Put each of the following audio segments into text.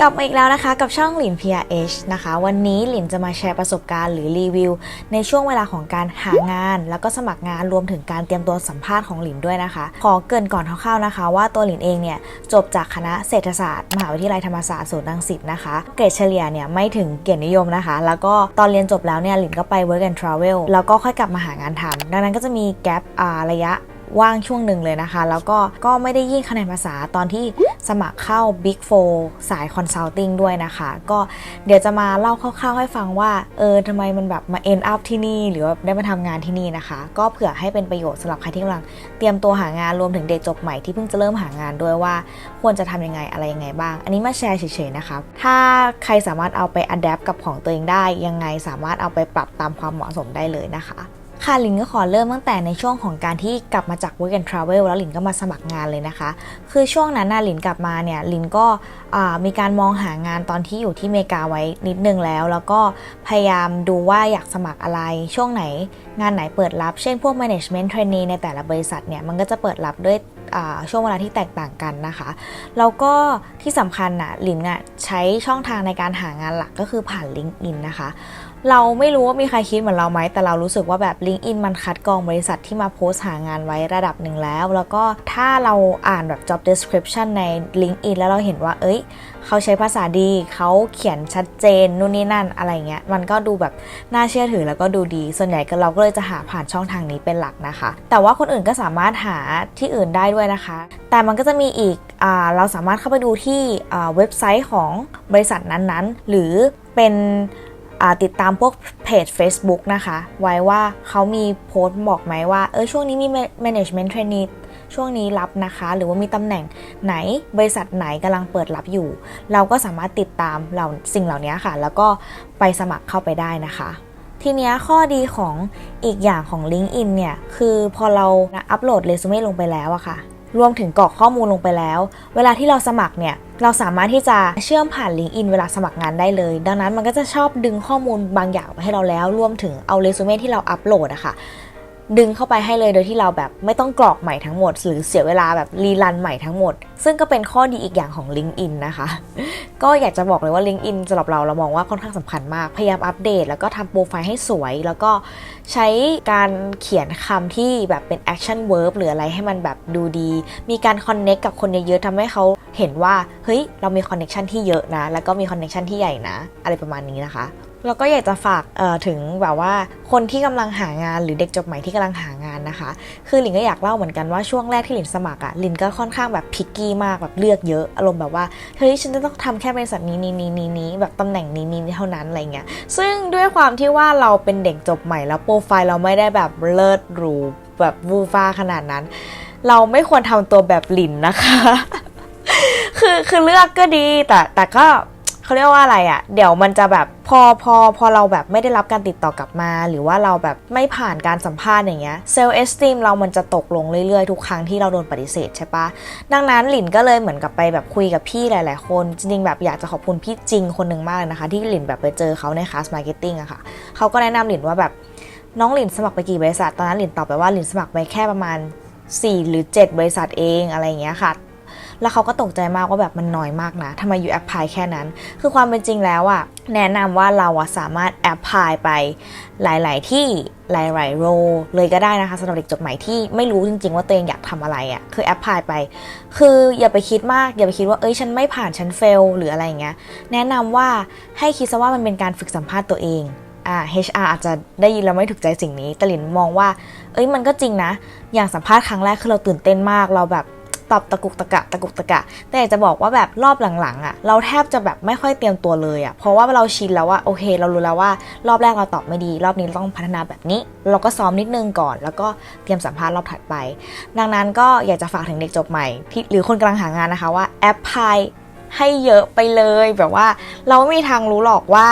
กลับมาอีกแล้วนะคะกับช่องหลิน PRH นะคะ วันนี้หลินจะมาแชร์ประสบการณ์หรือรีวิว ในช่วงเวลาของการหางาน แล้วก็สมัครงานรวมถึงการเตรียมตัวสัมภาษณ์ของหลินด้วยนะคะ ขอเกินก่อนคร่าวๆนะคะ ว่าตัวหลินเองเนี่ยจบจากคณะเศรษฐศาสตร์ มหาวิทยาลัยธรรมศาสตร์ศูนย์รังสิตนะคะ เกรดเฉลี่ยเนี่ยไม่ถึงเกียรตินิยมนะคะ แล้วก็ตอนเรียนจบแล้วเนี่ยหลินก็ไป work and travel แล้วก็ค่อยกลับมาหางานทำดังนั้นก็จะมีแกลบระยะ ว่างช่วงหนึ่งเลยนะคะ แล้วก็ก็ไม่ได้ยิ่งคะแนนภาษาตอนที่สมัครเข้า Big 4 สายคอนซัลทิงด้วยนะคะ ก็เดี๋ยวจะมาเล่าคร่าวๆให้ฟังว่า เออทำไมมันแบบมา end up ที่นี่ หรือว่าได้มาทำงานที่นี่นะคะ ก็เผื่อให้เป็นประโยชน์สำหรับใครที่กำลังเตรียมตัวหางานรวมถึงเด็กจบใหม่ที่เพิ่งจะเริ่มหางานด้วยว่าควรจะทำยังไงอะไรยังไงบ้าง อันนี้มาแชร์เฉยๆนะคะถ้าใครสามารถเอาไป adapt กับของตัวเองได้ยังไงสามารถเอาไปปรับตามความเหมาะสมได้เลยนะคะ ค่ะหลินก็ขอเริ่มตั้งแต่ในช่วงของการที่กลับมาจาก Work and Travel แล้วหลินก็มาสมัครงานเลยนะคะ คือช่วงนั้นนะหลินกลับมาเนี่ยหลินก็มีการมองหางานตอนที่อยู่ที่อเมริกาไว้นิดนึงแล้ว แล้วก็พยายามดูว่าอยากสมัครอะไรช่วงไหน งานไหนเปิดรับ เช่นพวก management trainee ในแต่ละบริษัทเนี่ยมันก็จะเปิดรับด้วยช่วงเวลาที่แตกต่างกันนะคะ แล้วก็ที่สำคัญน่ะหลินอะใช้ช่องทางในการหางานหลักก็คือผ่าน LinkedIn นะคะ เราไม่รู้ว่ามีใครคิดเหมือนเราไหม แต่เรารู้สึกว่าแบบ LinkedIn มันคัดกรองบริษัทที่มาโพสต์หางานไว้ระดับหนึ่งแล้ว แล้วก็ถ้าเราอ่านแบบ job description ใน LinkedIn แล้วเราเห็นว่า เอ้ย เขาใช้ภาษาดีเขาเขียนชัดเจนนู่นนี่นั่นอะไรเงี้ย มันก็ดูแบบน่าเชื่อถือแล้วก็ดูดี ส่วนใหญ่ก็เราก็เลยจะหาผ่านช่องทางนี้เป็นหลักนะคะ แต่ว่าคนอื่นก็สามารถหาที่อื่นได้ด้วยนะคะ แต่มันก็จะมีอีกอเราสามารถเข้าไปดูที่เว็บไซต์ของบริษัทนั้นๆ หรือเป็น ติดตามพวกเพจ Facebook นะคะ ไว้ว่าเขามีโพสต์บอกไหมว่า เออช่วงนี้มี management trainee ช่วงนี้รับนะคะ หรือว่ามีตำแหน่งไหนบริษัทไหนกำลังเปิดรับอยู่ เราก็สามารถติดตามเหล่าสิ่งเหล่านี้ค่ะ แล้วก็ไปสมัครเข้าไปได้นะคะ ทีนี้ข้อดีของอีกอย่างของ LinkedIn เนี่ย คือพอเราอัปโหลดเรซูเม่ลงไปแล้วอะค่ะ รวมถึงกรอกข้อมูลลงไปแล้ว เวลาที่เราสมัครเนี่ย เราสามารถที่จะเชื่อมผ่านลิงก์อินเวลาสมัครงานได้เลย ดังนั้นมันก็จะชอบดึงข้อมูลบางอย่างมาให้เราแล้ว รวมถึงเอาเรซูเม่ที่เราอัปโหลดอะค่ะ ดึงเข้าไปให้เลยโดยที่เราแบบไม่ต้องกรอกใหม่ทั้งหมด หรือเสียเวลาแบบรีรันใหม่ทั้งหมด ซึ่งก็เป็นข้อดีอีกอย่างของ LinkedIn นะคะ ก็อยากจะบอกเลยว่า LinkedIn สำหรับเราเรามองว่าค่อนข้างสำคัญมาก พยายามอัปเดต แล้วก็ทำโปรไฟล์ให้สวย แล้วก็ใช้การเขียนคำที่แบบเป็น action verb หรืออะไรให้มันแบบดูดี มีการ connect กับคนเยอะๆทำให้เขาเห็นว่าเฮ้ยเรามี connection ที่เยอะนะ แล้วก็มี connection ที่ใหญ่นะ อะไรประมาณนี้นะคะ แล้วก็อยากจะฝากถึงแบบว่าคนที่กำลังหางานหรือเด็กจบใหม่ที่กำลังหางานนะคะ คือหลินก็อยากเล่าเหมือนกันว่าช่วงแรกที่หลินสมัครอะ่ะหลินก็ค่อนข้างแบบพิกกี้มากแบบเลือกเยอะอารมณ์แบบว่าเฮ้ยฉันจะต้องทำแค่บริษัทนี้นี้นี้นี้นี้แบบตำแหน่งนี้นี้เท่านั้นอะไรเงี้ยซึ่งด้วยความที่ว่าเราเป็นเด็กจบใหม่แล้วโปรไฟล์เราไม่ได้แบบเลิศหรูแบบวูฟ้าขนาดนั้น เราไม่ควรทำตัวแบบหลินนะคะ คือคือเลือกก็ดีแต่แต่ก็ เขาเรียกว่าอะไรอะ่ะ เดี๋ยวมันจะแบบพอพอพอเราแบบไม่ได้รับการติดต่อกลับมา หรือว่าเราแบบไม่ผ่านการสัมภาษณ์อย่างเงี้ยเซลล์เอสติมเรามันจะตกลงเรื่อยๆ ทุกครั้งที่เราโดนปฏิเสธใช่ปะดังนั้นหลินก็เลยเหมือนกับไปแบบคุยกับพี่หลายๆคน จริงๆแบบอยากจะขอบคุณพี่จริงคนหนึ่งมากเลยนะคะ ที่หลินแบบไปเจอเขาในคลาสมาร์เก็ตติ้งอะค่ะเขาก็แนะนำหลินว่าแบบน้องหลินสมัครไปกี่บริษัท ตอนนั้นหลินตอบไปว่าหลินสมัครไปแค่ประมาณ 4 หรือ 7 บริษัทเองอะไรเงี้ยค่ะ แล้วเขาก็ตกใจมากว่าแบบมันน้อยมากนะทำไมอยู่แอปพลายแค่นั้น คือความเป็นจริงแล้วอะแนะนำว่าเราอะสามารถแอปพลายไปหลาย ๆ ที่หลาย ๆ โรเลยก็ได้นะคะสำหรับเด็กจบใหม่ที่ไม่รู้จริง ๆ ว่าตัวเองอยากทำอะไรอะคือแอปพลายไป คืออย่าไปคิดมาก อย่าไปคิดว่าเอ้ยฉันไม่ผ่านฉันเฟลหรืออะไรอย่างเงี้ยแนะนำว่าให้คิดซะว่ามันเป็นการฝึกสัมภาษณ์ตัวเองอ่า HR อาจจะได้ยินแล้วไม่ถูกใจสิ่งนี้แต่หลินมองว่า เอ้ยมันก็จริงนะ อย่างสัมภาษณ์ครั้งแรกคือเราตื่นเต้นมากเราแบบ ตอบตะกุกตะกะตะกุกตะกะ แต่อยากจะบอกว่าแบบรอบหลังๆอะ่ะ เราแทบจะแบบไม่ค่อยเตรียมตัวเลยอะ่ะ เพราะว่าเราชินแล้วว่าโอเค เรารู้แล้วว่า รอบแรกเราตอบไม่ดี รอบนี้ต้องพัฒนาแบบนี้ เราก็ซ้อมนิดนึงก่อน แล้วก็เตรียมสัมภาษณ์รอบถัดไป ดังนั้นก็อยากจะฝากถึงเด็กจบใหม่ที่หรือคนกำลังหางานนะคะว่าแอปพลายให้เยอะไปเลยแบบว่า เราไม่มีทางรู้หรอกว่า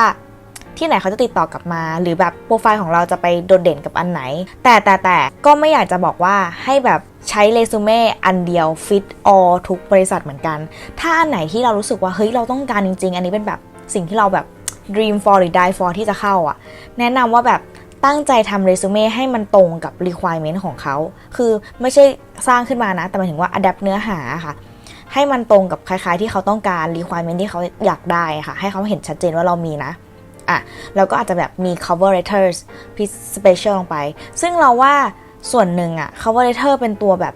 ที่ไหนเขาจะติดต่อกลับมา หรือแบบโปรไฟล์ของเราจะไปโดดเด่นกับอันไหน แต่แต่แต่ก็ไม่อยากจะบอกว่าให้แบบใช้เรซูเม่อันเดียวฟิตออทุกบริษัทเหมือนกัน ถ้าอันไหนที่เรารู้สึกว่าเฮ้ยเราต้องการจริง ๆ อันนี้เป็นแบบสิ่งที่เราแบบ dream for หรือ die for ที่จะเข้าอะ แนะนำว่าแบบตั้งใจทำเรซูเม่ให้มันตรงกับ requirement ของเขา คือไม่ใช่สร้างขึ้นมานะ แต่หมายถึงว่า adapt เนื้อหาค่ะ ให้มันตรงกับคล้ายๆที่เขาต้องการ requirement ที่เขาอยากได้ค่ะ ให้เขาเห็นชัดเจนว่าเรามีนะ อะแล้วก็อาจจะแบบมี cover letters พิ special ลงไป ซึ่งเราว่าส่วนหนึ่งอะ cover letter เป็นตัวแบบ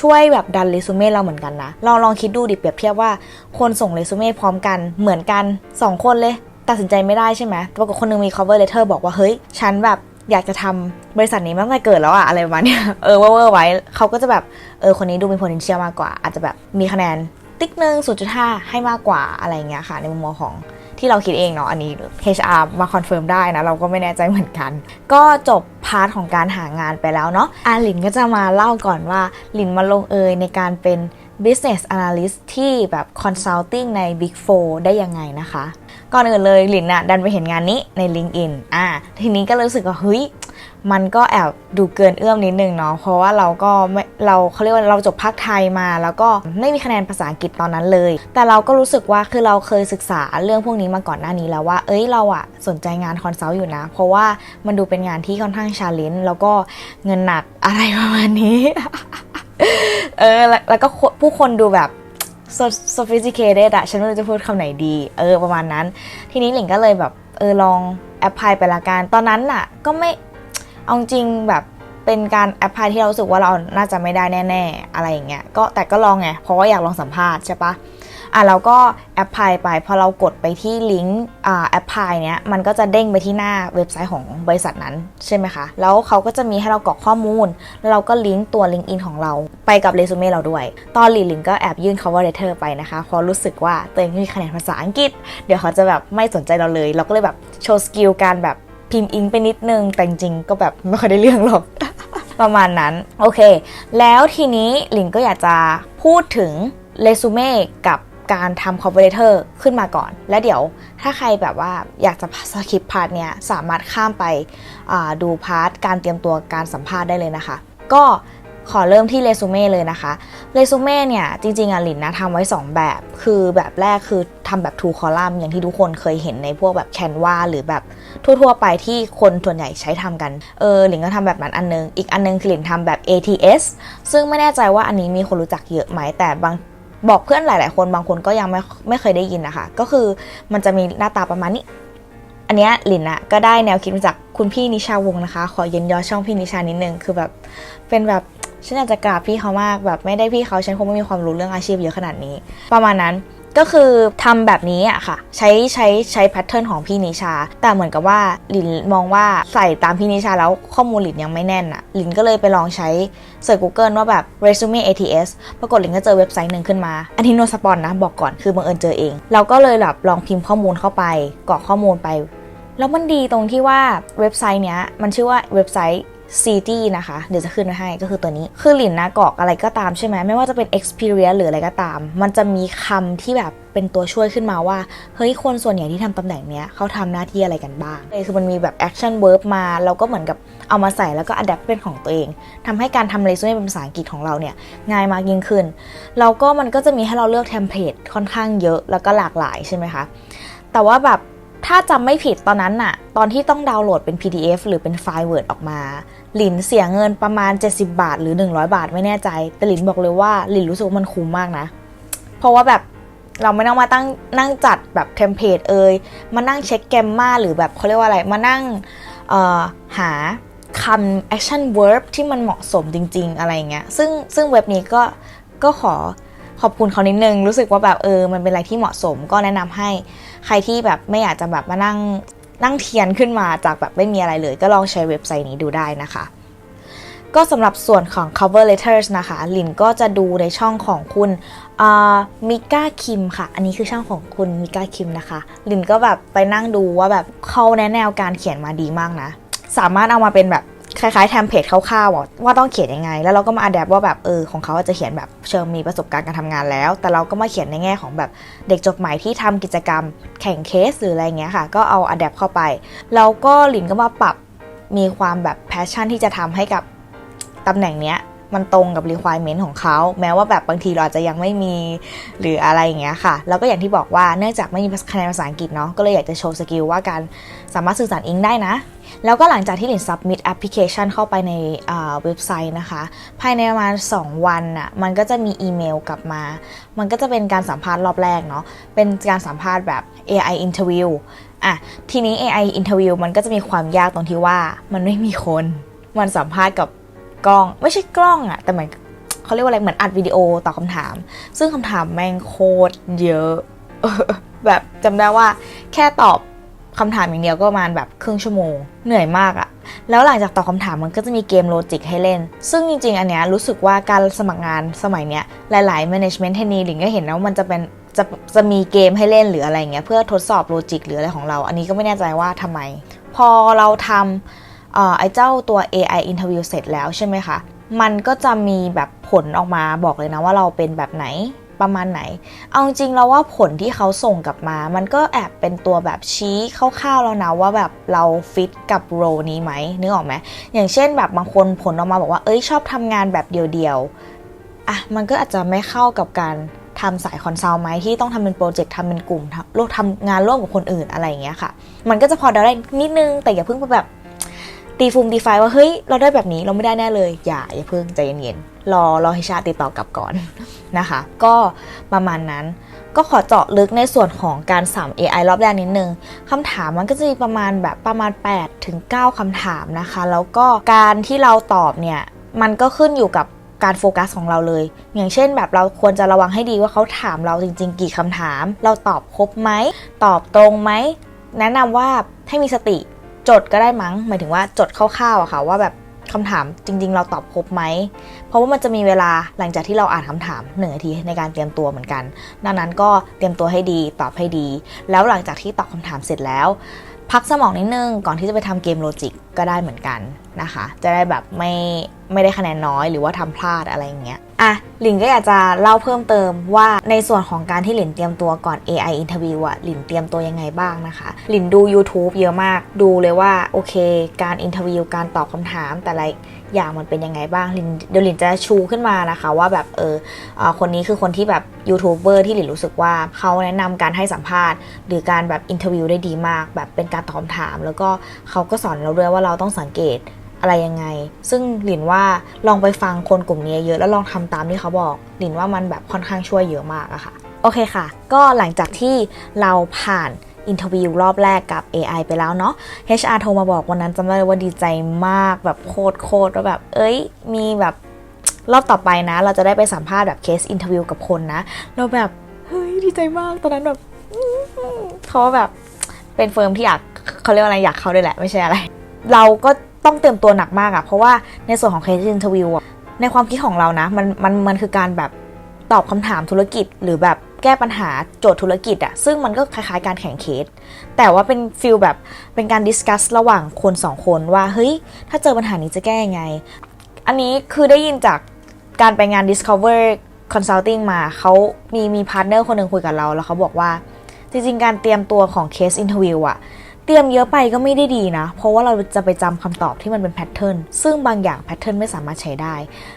ช่วยแบบดันเรซูเม่เราเหมือนกันนะลองลองคิดดูดิเปรียบเทียบว่าคนส่งเรซูเม่พร้อมกันเหมือนกัน 2 คนเลย ตัดสินใจไม่ได้ใช่ไหมปรากฏคนหนึงมี cover letter บอกว่าเฮ้ย ฉันแบบอยากจะทำบริษัทนี้มาตั้งแต่เกิดแล้วอะอะไรประมาณเนี้ยเออเวอร์ไว้เขาก็จะแบบเออคนนี้ดูมี potential มากกว่า อาจจะแบบมีคะแนนติ๊กหนึ่ง0.5 ให้มากกว่าอะไรเงี้ยค่ะ ในมุมมองของ ที่เราคิดเองเนาะอันนี้ HR มาคอนเฟิร์มได้นะ เราก็ไม่แน่ใจเหมือนกัน ก็จบพาร์ทของการหางานไปแล้วเนาะอาหลินก็จะมาเล่าก่อนว่าหลินมาลงเอยในการเป็น business analyst ที่แบบ consulting ใน Big 4 ได้ยังไงนะคะ ก่อนอื่นเลยหลินอะดันไปเห็นงานนี้ใน LinkedIn อะทีนี้ก็รู้สึกว่าเฮ้ย มันก็แอบดูเกินเอื้อมนิดนึงเนาะเพราะว่าเราก็ไม่เราเขาเรียกว่าเราจบภาคไทยมา แล้วก็ไม่มีคะแนนภาษาอังกฤษตอนนั้นเลย แต่เราก็รู้สึกว่าคือเราเคยศึกษาเรื่องพวกนี้มาก่อนหน้านี้แล้วว่า เอ้ยเราอะสนใจงานคอนซัลท์อยู่นะ เพราะว่ามันดูเป็นงานที่ค่อนข้างชาเลนจ์แล้วก็เงินหนักอะไรประมาณนี้เออแล้วก็ผู้คนดูแบบ sophisticated อะฉันไม่รู้จะพูดคำไหนดี เออประมาณนั้น ทีนี้หลิงก็เลยแบบเออลองแอปพลายไปละกัน ตอนนั้นน่ะ ก็ไม่ เอาจริงแบบเป็นการแอปพลายที่เราสึกว่าเราน่าจะไม่ได้แน่ๆ อะไรอย่างเงี้ยก็แต่ก็ลองไงเพราะว่าอยากลองสัมภาษณ์ใช่ปะอะเราก็แอปพลายไปพอเรากดไปที่ลิงก์อ่าแอปพลายเนี้ยมันก็จะเด้งไปที่หน้าเว็บไซต์ของบริษัทนั้นใช่ไหมคะ แล้วเขาก็จะมีให้เรากรอกข้อมูล แล้วเราก็ลิงก์ตัวลิงก์อินของเราไปกับเรซูเม่เราด้วย ตอนหลีลินก็แอบยื่น cover letter ไปนะคะเพราะรู้สึกว่าตัวเองมีคะแนนภาษาอังกฤษ เดี๋ยวเขาจะแบบไม่สนใจเราเลย เราก็เลยแบบโชว์สกิลการแบบ พิมพ์อิงไปนิดนึง แต่จริงก็แบบไม่ค่อยได้เรื่องหรอก ประมาณนั้น โอเค แล้วทีนี้หลิงก็อยากจะพูดถึงเรซูเม่กับการทำคอร์เปอเรเตอร์ขึ้นมาก่อน และเดี๋ยวถ้าใครแบบว่าอยากจะสคิปพาร์ทเนี้ยสามารถข้ามไปดูพาร์ทการเตรียมตัวการสัมภาษณ์ได้เลยนะคะ ก็ ขอเริ่มที่เรซูเม่เลยนะคะ เรซูเม่เนี่ยจริงๆอะหลินนะทำไว้ 2 แบบ คือแบบแรกคือทำแบบ two column อย่างที่ทุกคนเคยเห็นในพวกแบบ Canva หรือแบบทั่วๆไปที่คนส่วนใหญ่ใช้ทำกัน เออหลินก็ทำแบบนั้นอันนึง อีกอันนึงคือหลินทำแบบ ATS ซึ่งไม่แน่ใจว่าอันนี้มีคนรู้จักเยอะไหมแต่บางบอกเพื่อนหลายๆ คนบางคนก็ยังไม่ไม่เคยได้ยินนะคะ ก็คือมันจะมีหน้าตาประมาณนี้ อันเนี้ยหลินอะก็ได้แนวคิดมาจากคุณพี่นิชาวงนะคะ ขอเย็นยอช่องพี่นิชานิดนึงคือแบบเป็นแบบ ฉันอยากจะกราบพี่เขามากแบบไม่ได้พี่เขาฉันคงไม่มีความรู้เรื่องอาชีพเยอะขนาดนี้ ประมาณนั้นก็คือทำแบบนี้อะค่ะ ใช้ใช้ใช้แพทเทิร์นของพี่นิชา แต่เหมือนกับว่าหลินมองว่าใส่ตามพี่นิชาแล้วข้อมูลหลินยังไม่แน่นอะหลินก็เลยไปลองใช้เสิร์ช Google ว่าแบบ resume ATS ปรากฏหลินก็เจอเว็บไซต์หนึ่งขึ้นมา อันนี้โนสปอนนะบอกก่อนคือบังเอิญเจอเอง เราก็เลยแบบลองพิมพ์ข้อมูลเข้าไปกรอกข้อมูลไป แล้วมันดีตรงที่ว่าเว็บไซต์เนี้ยมันชื่อว่าเว็บไซต์ CT นะคะ เดี๋ยวจะขึ้นไว้ให้ก็คือตัวนี้ คือหลินนะกอกอะไรก็ตามใช่ไหมไม่ว่าจะเป็น experience หรืออะไรก็ตาม มันจะมีคำที่แบบเป็นตัวช่วยขึ้นมาว่า เฮ้ย คนส่วนใหญ่ที่ทำตำแหน่งเนี้ยเขาทำหน้าที่อะไรกันบ้างเลยคือมันมีแบบ action verb มาเราก็เหมือนกับเอามาใส่แล้วก็ adapt เป็นของตัวเองทำให้การทำเรซูเม่เป็นภาษาอังกฤษของเราเนี่ยง่ายมากยิ่งขึ้นแล้วก็มันก็จะมีให้เราเลือกเทมเพลตค่อนข้างเยอะแล้วก็หลากหลายใช่ไหมคะ แต่ว่าแบบ ถ้าจำไม่ผิดตอนนั้นน่ะ ตอนที่ต้องดาวน์โหลดเป็น PDF หรือเป็นไฟล์ Word ออกมา หลินเสียเงินประมาณ 70 บาทหรือ 100 บาทไม่แน่ใจ แต่หลินบอกเลยว่าหลินรู้สึกว่ามันคุ้มมากนะ เพราะว่าแบบเราไม่ต้องมาตั้งนั่งจัดแบบเทมเพลตเอยมานั่งเช็คแกมมาหรือแบบเขาเรียกว่าอะไร มานั่งเอ่อหาคำ action verb ที่มันเหมาะสมจริง ๆ อะไรเงี้ย ซึ่งซึ่งเว็บนี้ก็ก็ขอขอบคุณเขานิดนึง รู้สึกว่าแบบเออ มันเป็นอะไรที่เหมาะสมก็แนะนำให้ ใครที่แบบไม่อยากจะแบบมานั่งนั่งเทียนขึ้นมาจากแบบไม่มีอะไรเลย ก็ลองใช้เว็บไซต์นี้ดูได้นะคะ ก็สำหรับส่วนของ cover letters นะคะ ลินก็จะดูในช่องของคุณมิก้าคิมค่ะ อันนี้คือช่องของคุณมิก้าคิมนะคะ ลินก็แบบไปนั่งดูว่าแบบเขาแนะแนวการเขียนมาดีมากนะ สามารถเอามาเป็นแบบ คล้ายๆเทมเพลตคร่าวๆว่าต้องเขียนยังไง แล้วเราก็มาอัดแอปว่าแบบเออของเขาอาจจะเขียนแบบเชิงมีประสบการณ์การทำงานแล้ว แต่เราก็มาเขียนในแง่ของแบบเด็กจบใหม่ที่ทำกิจกรรมแข่งเคสหรืออะไรเงี้ยค่ะ ก็เอาอัดแอปเข้าไป แล้วก็ลินก็มาปรับมีความแบบแพชชั่นที่จะทำให้กับตำแหน่งเนี้ยมันตรงกับ requirement ของเขา แม้ว่าแบบบางทีเราอาจจะยังไม่มีหรืออะไรอย่างเงี้ยค่ะ แล้วก็อย่างที่บอกว่าเนื่องจากไม่มีคะแนนภาษาอังกฤษเนาะก็เลยอยากจะโชว์สกิลว่าการสามารถสื่อสารอิงได้นะ แล้วก็หลังจากที่หลิน submit application เข้าไปในเว็บไซต์นะคะ ภายในประมาณ 2 วันน่ะมันก็จะมีอีเมลกลับมา มันก็จะเป็นการสัมภาษณ์รอบแรกเนาะเป็นการสัมภาษณ์แบบ AI interview อะทีนี้ AI interview มันก็จะมีความยากตรงที่ว่ามันไม่มีคน มันสัมภาษณ์กับกล้อง ไม่ใช่กล้องอะแต่เหมือนเขาเรียกว่าอะไรเหมือนอัดวิดีโอตอบคำถาม ซึ่งคำถามแม่งโคตรเยอะแบบจำได้ว่าแค่ตอบ คำถามอย่างเดียวก็ประมาณแบบครึ่งชั่วโมง เหนื่อยมากอะแล้วหลังจากตอบคำถามมันก็จะมีเกมโลจิกให้เล่น ซึ่งจริงๆ อันเนี้ยรู้สึกว่าการสมัครงานสมัยเนี้ยหลายๆ management t r a i n e e หลิงก็เห็นนะว่ามันจะเป็นจะจะมีเกมให้เล่นหรืออะไรเงี้ยเพื่อทดสอบโลจิกหรืออะไรของเรา อันนี้ก็ไม่แน่ใจว่าทำไม พอเราทำเอ่อไอ้เจ้าตัว AI interview เสร็จแล้วใช่ไหมคะ มันก็จะมีแบบผลออกมาบอกเลยนะว่าเราเป็นแบบไหน ประมาณไหน เอาจริงๆเราว่าผลที่เขาส่งกลับมา มันก็แอบเป็นตัวแบบชี้คร่าวๆแล้วนะว่าแบบเราฟิตกับโรนี้ไหมนึกออกไหมอย่างเช่นแบบบางคนผลออกมาบอกว่าเอ้ยชอบทำงานแบบเดียวๆอะมันก็อาจจะไม่เข้ากับการทำสายคอนซัลท์ไหมที่ต้องทำเป็นโปรเจกต์ทำเป็นกลุ่มทำทำงานร่วมกับคนอื่นอะไรอย่างเงี้ยค่ะ มันก็จะพอเดาได้นิดนึงแต่อย่าเพิ่งไปแบบ ตีฟูมตีไฟว่าเฮ้ยเราได้แบบนี้เราไม่ได้แน่เลย อย่าอย่าเพิ่งใจเย็นๆรอรอให้ชาติติดต่อกลับก่อนนะคะ ก็ประมาณนั้นก็ขอเจาะลึกในส่วนของการสาม AI รอบแรกนิดนึงคำถามมันก็จะมีประมาณแบบประมาณ8ถึง9คำถามนะคะ แล้วก็การที่เราตอบเนี่ย มันก็ขึ้นอยู่กับการโฟกัสของเราเลย อย่างเช่นแบบเราควรจะระวังให้ดีว่าเขาถามเราจริง ๆ กี่คำถาม เราตอบครบไหม ตอบตรงไหม แนะนำว่าให้มีสติ จดก็ได้มั้ง หมายถึงว่าจดคร่าวๆอะค่ะว่าแบบคำถามจริง ๆ เราตอบครบไหม เพราะว่ามันจะมีเวลาหลังจากที่เราอ่านคำถามหนึ่งนาทีในการเตรียมตัวเหมือนกัน ดังนั้นก็เตรียมตัวให้ดีตอบให้ดี แล้วหลังจากที่ตอบคำถามเสร็จแล้ว พักสมองนิดนึงก่อนที่จะไปทำเกมโลจิกก็ได้เหมือนกันนะคะ จะได้แบบไม่ไม่ได้คะแนนน้อยหรือว่าทำพลาดอะไรอย่างเงี้ย อะหลินก็อยากจะเล่าเพิ่มเติมว่าในส่วนของการที่หลินเตรียมตัวก่อน AI interview อะหลินเตรียมตัวยังไงบ้างนะคะ หลินดู YouTube เยอะมากดูเลยว่าโอเค การ interview การตอบคำถามแต่ละอย่างมันเป็นยังไงบ้างลินเดี๋ยวหลินจะชูขึ้นมานะคะว่าแบบเออคนนี้คือคนที่แบบยูทูบเบอร์ที่หลินรู้สึกว่าเขาแนะนำการให้สัมภาษณ์ หรือการแบบอินเทอร์วิวได้ดีมาก แบบเป็นการตอบคำถาม แล้วก็เขาก็สอนเราด้วยว่าเราต้องสังเกต อะไรยังไง ซึ่งหลินว่าลองไปฟังคนกลุ่มนี้เยอะแล้วลองทำตามที่เขาบอก หลินว่ามันแบบค่อนข้างช่วยเยอะมากอะค่ะ โอเคค่ะ ก็หลังจากที่เราผ่านอินเทอร์วิวรอบแรกกับ AI ไปแล้วเนาะ HR โทรมาบอกวันนั้นจำได้เลยว่าดีใจมากแบบโคตรโคตรว่าแบบ เอ้ย มีแบบรอบต่อไปนะ เราจะได้ไปสัมภาษณ์แบบเคสอินเทอร์วิวกับคนนะ เราแบบเฮ้ยดีใจมากตอนนั้นแบบเขาแบบเป็นเฟิร์มที่อยากเขาเรียกว่าอะไรอยากเข้าด้วยแหละ ไม่ใช่อะไร เราก็ ต้องเตรียมตัวหนักมากอะเพราะว่าในส่วนของเคสอินเทอร์วิวอะในความคิดของเรานะ มันมันมันคือการแบบตอบคำถามธุรกิจ หรือแบบแก้ปัญหาโจทย์ธุรกิจอะซึ่งมันก็คล้ายๆการแข่งเคส แต่ว่าเป็นฟิลแบบเป็นการดิสคัสระหว่างคนสองคนว่าเฮ้ย ถ้าเจอปัญหานี้จะแก้ยังไง อันนี้คือได้ยินจากการไปงาน Discover Consulting มาเขามีมีพาร์ทเนอร์คนหนึ่งคุยกับเรา แล้วเขาบอกว่าจริงๆ การเตรียมตัวของเคสอินเทอร์วิวอะ เตรียมเยอะไปก็ไม่ได้ดีนะ เพราะว่าเราจะไปจำคำตอบที่มันเป็นแพทเทิร์นซึ่งบางอย่างแพทเทิร์นไม่สามารถใช้ได้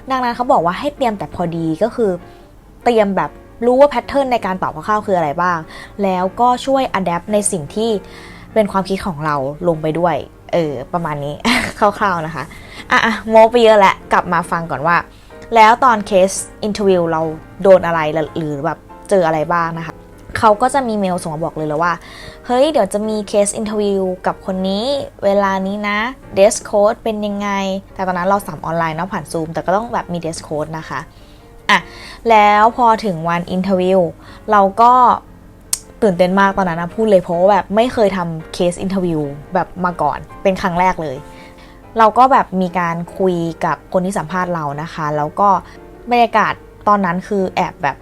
ดังนั้นเขาบอกว่าให้เตรียมแต่พอดีก็คือ เตรียมแบบรู้ว่าแพทเทิร์นในการตอบคร่าวๆคืออะไรบ้าง แล้วก็ช่วยอัดแอปในสิ่งที่เป็นความคิดของเราลงไปด้วย เออ ประมาณนี้คร่าวๆนะคะ อะอะโมไปเยอะแล้วกลับมาฟังก่อนว่า แล้วตอนเคสอินเทอร์วิวเราโดนอะไรหรือแบบเจออะไรบ้างนะคะ เขาก็จะมีเมลส่งมาบอกเลยแล้วว่า เฮ้ย เดี๋ยวจะมีเคสอินเทอร์วิวกับคนนี้เวลานี้นะเดสโค้ดเป็นยังไง แต่ตอนนั้นเราสัมออนไลน์เนาะผ่านซูมแต่ก็ต้องแบบมีเดสโค้ดนะคะอะแล้วพอถึงวันอินเทอร์วิวเราก็ตื่นเต้นมากตอนนั้นนะพูดเลยเพราะว่าแบบไม่เคยทำเคสอินเทอร์วิวแบบมาก่อนเป็นครั้งแรกเลย เราก็แบบมีการคุยกับคนที่สัมภาษณ์เรานะคะ แล้วก็บรรยากาศตอนนั้นคือแอบแบบ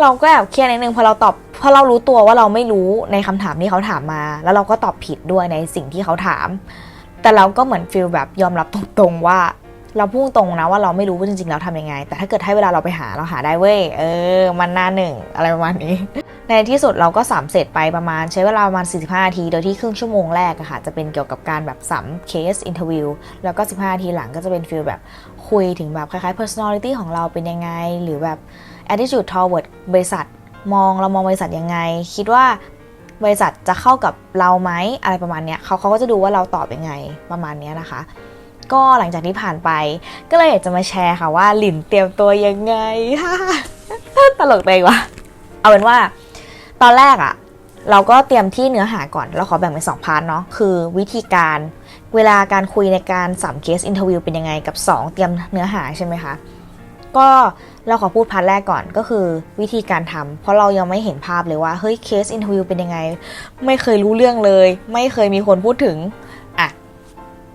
เราก็แอบเครียดนิดนึงเพราะเราตอบเพราะเรารู้ตัวว่าเราไม่รู้ในคำถามที่เขาถามมา แล้วเราก็ตอบผิดด้วยในสิ่งที่เขาถาม แต่เราก็เหมือนฟีลแบบยอมรับตรงๆว่า เราพูดตรงนะว่าเราไม่รู้ว่าจริงๆแล้วทำยังไง แต่ถ้าเกิดให้เวลาเราไปหาเราหาได้เว้ยเออ มันหน้าหนึ่งอะไรประมาณนี้ ในที่สุดเราก็สามเสร็จไปประมาณใช้เวลาประมาณ 45นาที โดยที่ครึ่งชั่วโมงแรกอะค่ะจะเป็นเกี่ยวกับการแบบสัมเคสอินเทอร์วิวแล้วก็ 15นาทีหลังก็จะเป็นฟีลแบบคุยถึงแบบคล้ายๆ personality ของเราเป็นยังไงหรือแบบ attitude toward บริษัท มองเรามองบริษัทยังไง คิดว่าบริษัทจะเข้ากับเราไหมอะไรประมาณเนี้ยเขาเขาก็จะดูว่าเราตอบยังไงประมาณเนี้ยนะคะ ก็หลังจากที่ผ่านไป ก็เลยอยากจะมาแชร์ค่ะว่าหลินเตรียมตัวยังไงตลกตัวเองวะเอาเป็นว่า ตอนแรกอะเราก็เตรียมที่เนื้อหาก่อน เราขอแบ่งเป็นสองพาร์ทเนาะคือวิธีการเวลาการคุยในการสามเคสอินเทอร์วิวเป็นยังไงกับ 2 เตรียมเนื้อหาใช่ไหมคะ ก็ เราขอพูดพาร์ทแรกก่อนก็คือวิธีการทำเพราะเรายังไม่เห็นภาพเลยว่าเฮ้ยเคสอินทวิวเป็นยังไง ไม่เคยรู้เรื่องเลย ไม่เคยมีคนพูดถึงอะ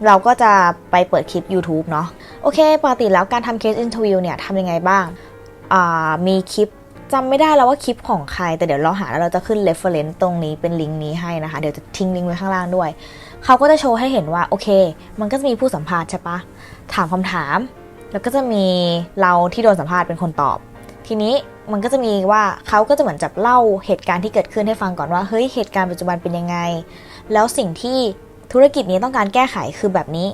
เราก็จะไปเปิดคลิป YouTube เนาะโอเคปกติแล้วการทำเคสอินทวิวเนี่ยทำยังไงบ้างอ่ามีคลิปจำไม่ได้แล้วว่าคลิปของใคร แต่เดี๋ยวเราหาแล้วเราจะขึ้น reference ตรงนี้เป็นลิงก์นี้ให้นะคะ เดี๋ยวจะทิ้งลิงก์ไว้ข้างล่างด้วย เขาก็จะโชว์ให้เห็นว่า โอเค มันก็จะมีผู้สัมภาษณ์ใช่ปะถามคำถาม แล้วก็จะมีเราที่โดนสัมภาษณ์เป็นคนตอบ ทีนี้มันก็จะมีว่าเขาก็จะเหมือนจับเล่าเหตุการณ์ที่เกิดขึ้นให้ฟังก่อนว่าเฮ้ยเหตุการณ์ปัจจุบันเป็นยังไง แล้วสิ่งที่ธุรกิจนี้ต้องการแก้ไขคือแบบนี้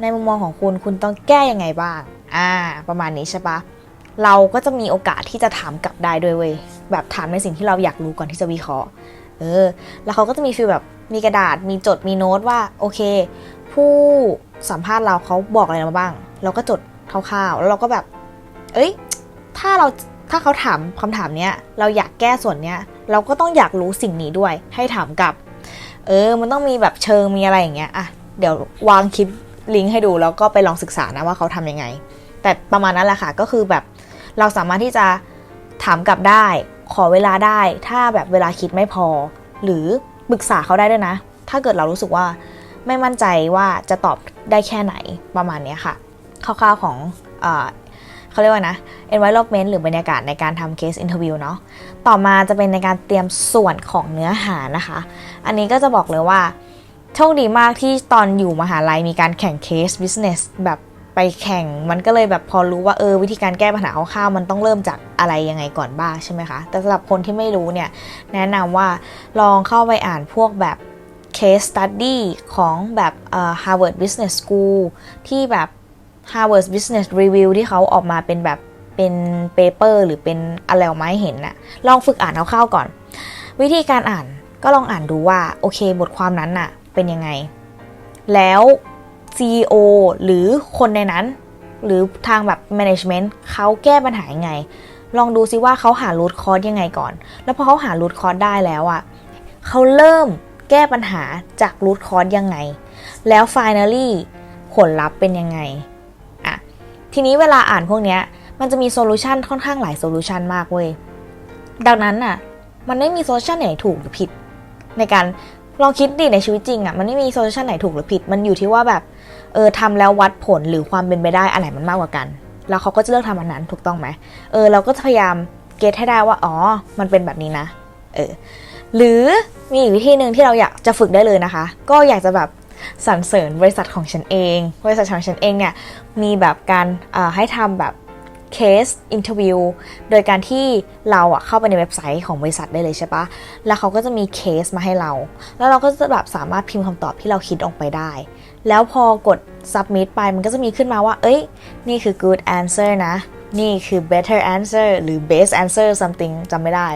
ในมุมมองของคุณคุณต้องแก้ยังไงบ้างอ่าประมาณนี้ใช่ปะเราก็จะมีโอกาสที่จะถามกลับได้ด้วยเว้ยแบบถามในสิ่งที่เราอยากรู้ก่อนที่จะวิเคราะห์เออแล้วเขาก็จะมีฟีลแบบมีกระดาษมีจดมีโน้ตว่าโอเค ผู้สัมภาษณ์เราเขาบอกอะไรมาบ้าง เราก็จด คร่าวๆแล้วเราก็แบบ เอ้ย ถ้าเราถ้าเขาถามคำถามเนี้ย เราอยากแก้ส่วนเนี้ย เราก็ต้องอยากรู้สิ่งนี้ด้วย ให้ถามกลับ เออ มันต้องมีแบบเชิงมีอะไรอย่างเงี้ยอะเดี๋ยววางคลิปลิงก์ให้ดูแล้วก็ไปลองศึกษานะว่าเขาทำยังไง แต่ประมาณนั้นแหละค่ะก็คือแบบเราสามารถที่จะถามกลับได้ ขอเวลาได้ ถ้าแบบเวลาคิดไม่พอ หรือปรึกษาเขาได้ด้วยนะ ถ้าเกิดเรารู้สึกว่าไม่มั่นใจว่าจะตอบได้แค่ไหนประมาณนี้ค่ะค ร่าวๆของเขาเรียกว่านะ environment หรือบรรยากาศในการทำ case interview เนาะ ต่อมาจะเป็นในการเตรียมส่วนของเนื้อหานะคะ อันนี้ก็จะบอกเลยว่าโชคดีมากที่ตอนอยู่มหาลัยมีการแข่ง case business แบบไปแข่ง มันก็เลยแบบพอรู้ว่าเออวิธีการแก้ปัญหาคร่าวๆมันต้องเริ่มจากอะไรยังไงก่อนบ้างใช่ไหมคะ แต่สำหรับคนที่ไม่รู้เนี่ยแนะนำว่าลองเข้าไปอ่านพวกแบบ case study ของแบบ Harvard Business School ที่แบบ Harvard Business Review ที่เขาออกมาเป็นแบบเป็นเปเปอร์หรือเป็นอะไรออกมาให้เห็นน่ะลองฝึกอ่านคร่าวๆก่อน วิธีการอ่านก็ลองอ่านดูว่าโอเค บทความนั้นน่ะเป็นยังไง แล้ว CEO หรือคนในนั้น หรือทางแบบ management เขาแก้ปัญหายังไง ลองดูซิว่าเขาหา root cause ยังไงก่อน แล้วพอเขาหา root cause ได้แล้วอะ่ะเขาเริ่มแก้ปัญหาจาก root cause ยังไง แล้ว finally ผลลัพธ์เป็นยังไง ทีนี้เวลาอ่านพวกเนี้ยมันจะมีโซลูชันค่อนข้างหลายโซลูชันมากเว้ย ดังนั้นน่ะ มันไม่มีโซลูชันไหนถูกหรือผิด ในการลองคิดดิในชีวิตจริงอะ่ะมันไม่มีโซลูชันไหนถูกหรือผิด มันอยู่ที่ว่าแบบเออทำแล้ววัดผลหรือความเป็นไปได้อันไหนมันมากกว่ากัน แล้วเขาก็จะเลือกทำอันนั้นถูกต้องไหมเออเราก็จะพยายามเก็ตให้ได้ว่าอ๋อ มันเป็นแบบนี้นะ เออหรือมีอีกวิธีหนึ่งที่เราอยากจะฝึกได้เลยนะคะ ก็อยากจะแบบ สรรเสริญบริษัทของฉันเอง บริษัทของฉันเองเนี่ยมีแบบการให้ทำแบบเคสอินเทอร์วิวโดยการที่เราอะเข้าไปในเว็บไซต์ของบริษัทได้เลยใช่ปะแล้วเขาก็จะมีเคสมาให้เรา แล้วเราก็จะแบบสามารถพิมพ์คำตอบที่เราคิดออกไปได้ แล้วพอกด submit ไปมันก็จะมีขึ้นมาว่า เอ้ย นี่คือ good answer นะ นี่คือ better answer หรือ best answer something จำไม่ได้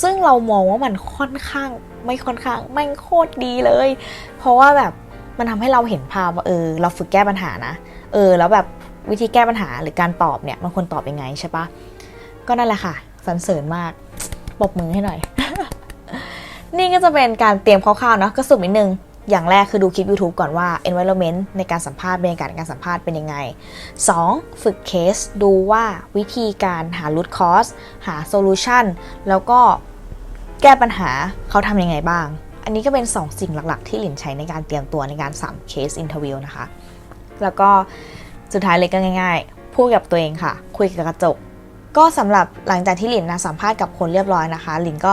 ซึ่งเรามองว่ามันค่อนข้างไม่ค่อนข้างแม่งโคตรดีเลย เพราะว่าแบบ มันทำให้เราเห็นภาพว่าเออ เราฝึกแก้ปัญหานะ เออ แล้วแบบวิธีแก้ปัญหาหรือการตอบเนี่ยมันควรตอบยังไงใช่ปะก็นั่นแหละค่ะสรรเสริญมากปบมือให้หน่อย นี่ก็จะเป็นการเตรียมคร่าวๆเนาะก็สรุปนิดนึงอย่างแรกคือดูคลิป YouTube ก่อนว่า environment ในการสัมภาษณ์บรรยากาศการสัมภาษณ์เป็นยังไง 2. ฝึกเคสดูว่าวิธีการหา root cause หา solution แล้วก็แก้ปัญหาเขาทำยังไงบ้าง อันนี้ก็เป็น 2 สิ่งหลักๆ ที่หลินใช้ในการเตรียมตัวในการสัมเคส interview นะคะ แล้วก็สุดท้ายเลยก็ง่าย ๆ พูดกับตัวเองค่ะ คุยกับกระจก ก็สำหรับหลังจากที่หลินนะสัมภาษณ์กับคนเรียบร้อยนะคะ หลินก็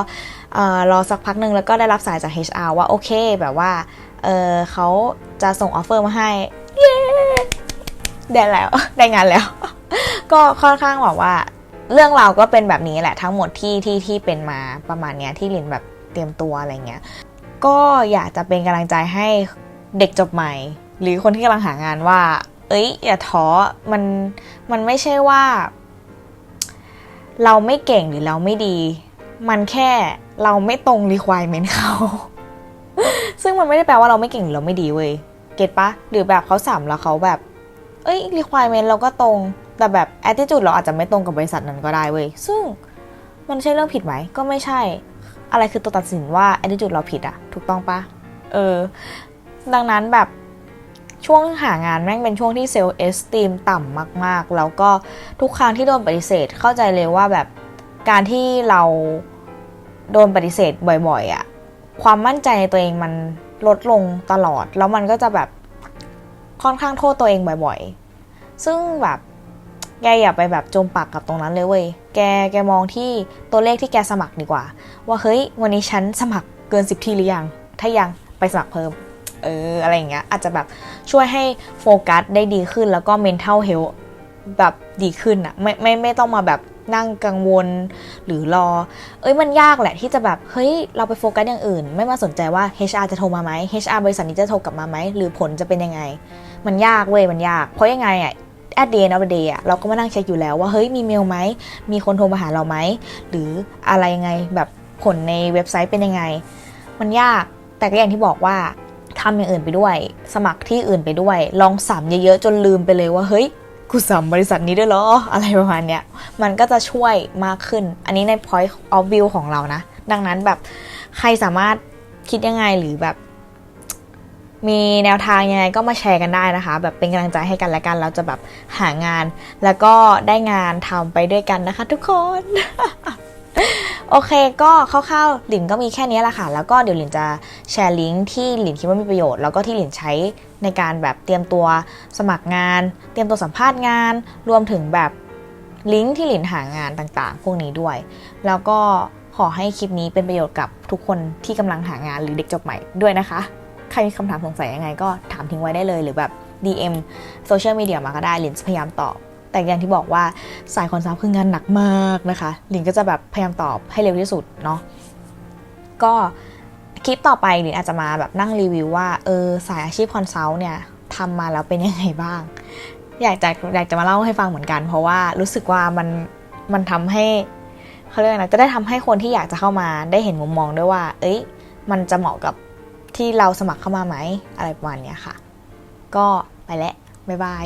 รอสักพักหนึ่งแล้วก็ได้รับสายจาก HR ว่าโอเค แบบว่าเเขาจะส่งออฟเฟอร์มาให้เย้ได้แล้วได้งานแล้ว ก็ค่อนข้างแบบว่าเรื่องราวก็เป็นแบบนี้แหละทั้งหมดที่ที่ที่เป็นมาประมาณเนี้ยที่หลินแบบเตรียมตัวอะไรเงี้ย ก็อยากจะเป็นกำลังใจให้เด็กจบใหม่ หรือคนที่กำลังหางานว่า เอ้ย อย่าท้อมันมันไม่ใช่ว่า เราไม่เก่งหรือเราไม่ดี มันแค่เราไม่ตรง requirement เขา ซึ่งมันไม่ได้แปลว่าเราไม่เก่งหรือเราไม่ดีเว้ยเก็ตปะหรือแบบเขาสัมแล้วเขาแบบ เอ้ย requirement เราก็ตรง แต่แบบ attitude เราอาจจะไม่ตรงกับบริษัทนั้นก็ได้เว้ยซึ่งมันใช่เรื่องผิดไหมก็ไม่ใช่ อะไรคือตัวตัดสินว่า attitude เราผิดอะถูกต้องปะเออ ดังนั้นแบบช่วงหางานแม่งเป็นช่วงที่เซลล์เอสตีมต่ำมาก ๆ แล้วก็ทุกครั้งที่โดนปฏิเสธเข้าใจเลยว่าแบบการที่เราโดนปฏิเสธบ่อยๆอะความมั่นใจในตัวเองมันลดลงตลอด แล้วมันก็จะแบบค่อนข้างโทษตัวเองบ่อยๆ ซึ่งแบบ แกอย่าไปแบบจมปักกับตรงนั้นเลยเว้ย แก แกมองที่ตัวเลขที่แกสมัครดีกว่า ว่าเฮ้ย วันนี้ฉันสมัครเกิน 10 ที่หรือยัง ถ้ายังไปสมัครเพิ่ม เออ อะไรอย่างเงี้ย อาจจะแบบช่วยให้โฟกัสได้ดีขึ้นแล้วก็ mental health แบบดีขึ้นอะไม่ไม่ไม่ต้องมาแบบนั่งกังวลหรือรอ เอ้ยมันยากแหละที่จะแบบเฮ้ยเราไปโฟกัสอย่างอื่น ไม่มาสนใจว่า HR จะโทรมาไหม HR บริษัทนี้จะโทรกลับมาไหมหรือผลจะเป็นยังไง มันยากเว้ยมันยาก เพราะยังไงอะ at the end of the day อะเราก็มานั่งเช็คอยู่แล้วว่าเฮ้ยมีเมลไหม มีคนโทรมาหาเราไหม หรืออะไรยังไงแบบผลในเว็บไซต์เป็นยังไง มันยากแต่ก็อย่างที่บอกว่าทำอย่างอื่นไปด้วย สมัครที่อื่นไปด้วย ลองสัมเยอะๆจนลืมไปเลยว่าเฮ้ยกูสัมบริษัทนี้ด้วยเหรออะไรประมาณเนี้ยมันก็จะช่วยมากขึ้น อันนี้ใน point of view ของเรานะ ดังนั้นแบบใครสามารถคิดยังไงหรือแบบ มีแนวทางยังไงก็มาแชร์กันได้นะคะ แบบเป็นกำลังใจให้กันและกัน เราจะแบบหางาน แล้วก็ได้งานทำไปด้วยกันนะคะ ทุกคน โอเคก็คร่าวๆหลินก็มีแค่นี้แหละค่ะ แล้วก็เดี๋ยวหลินจะแชร์ลิงก์ที่หลินคิดว่ามีประโยชน์ แล้วก็ที่หลินใช้ในการแบบเตรียมตัวสมัครงาน เตรียมตัวสัมภาษณ์งาน รวมถึงแบบลิงก์ที่หลินหางานต่างๆ พวกนี้ด้วย แล้วก็ขอให้คลิปนี้เป็นประโยชน์กับทุกคนที่กำลังหางานหรือเด็กจบใหม่ด้วยนะคะ ใครมีคำถามสงสัยยังไงก็ถามทิ้งไว้ได้เลย หรือแบบ DM โซเชียลมีเดียมาก็ได้หลินจะพยายามตอบ แต่อย่างที่บอกว่าสายคอนซัลท์คืองานหนักมากนะคะหลินก็จะแบบพยายามตอบให้เร็วที่สุดเนาะก็คลิปต่อไปหลินอาจจะมาแบบนั่งรีวิวว่าเออสายอาชีพคอนซัลท์เนี่ยทำมาแล้วเป็นยังไงบ้าง อยากจะอยากจะมาเล่าให้ฟังเหมือนกัน เพราะว่ารู้สึกว่ามันมันทำให้เขาเรียกอะจะได้ทำให้คนที่อยากจะเข้ามาได้เห็นมุมมองด้วยว่า เอ้ย มันจะเหมาะกับ ที่เราสมัครเข้ามาไหมอะไรประมาณนี้ค่ะ ก็ไปแล้วบ๊ายบาย